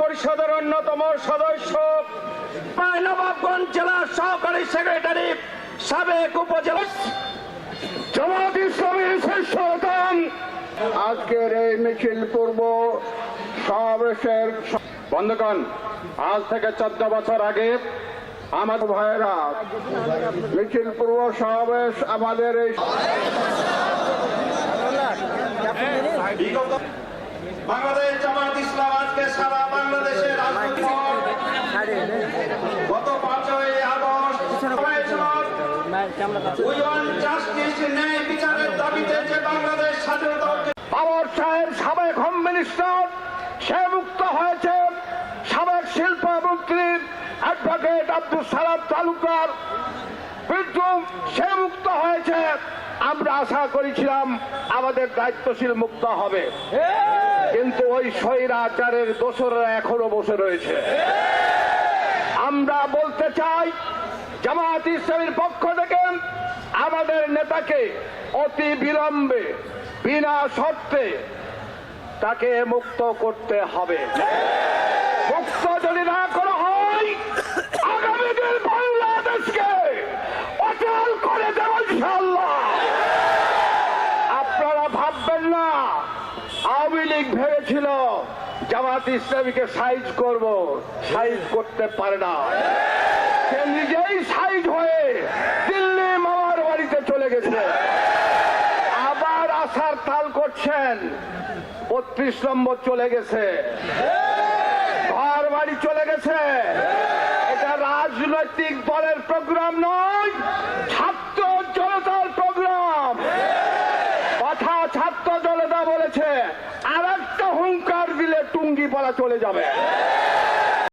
পরিষদের অন্যতম সদস্য। নবাবগঞ্জ জেলার সহকারী সেক্রেটারি সাবেক উপজেলা জামাত ইসলামী শ্রেষ্ঠতম আজকের এই মিছিল পূর্ব সমাবেশের বন্ধুগণ আজ থেকে চোদ্দ বছর আগে আমাদের ভাইয়েরা মিছিল পূর্ব সমাবেশ আমাদের এই পাওয়ার সাহেব সাবেক হোম মিনিস্টার সে মুক্ত হয়েছে সাবেক শিল্পমন্ত্রী অ্যাডভোকেট আব্দুল সালাম তালুকদার। সে মুক্ত হয়েছে। আমরা আশা করেছিলাম আমাদের দায়িত্বশীল মুক্ত হবে। কিন্তু ওই স্বৈরাচারের দোসররা এখনও বসে রয়েছে। আমরা বলতে চাই জামাত ইসলামের পক্ষ থেকে আমাদের নেতাকে অতি বিলম্বে, বিনা শর্তে তাকে মুক্ত করতে হবে। মুক্ত যদি না করা আপনারা ভাববেন না ভেবেছিল জামাত ইসলামীকে সাইজ করব, সাইজ করতে পারে না। সে নিজেই সাইজ হয়ে দিল্লি মামার বাড়িতে চলে গেছে আসার তাল করছেন। বত্রিশ নম্বর চলে গেছে। ঘর বাড়ি চলে গেছে। এটা রাজনৈতিক দলের প্রোগ্রাম নয়, ছাত্র জনতার প্রোগ্রাম। কথা ছাত্র জনতা বলেছে আর একটা হুঙ্কার দিলে টুঙ্গি পলা চলে যাবে।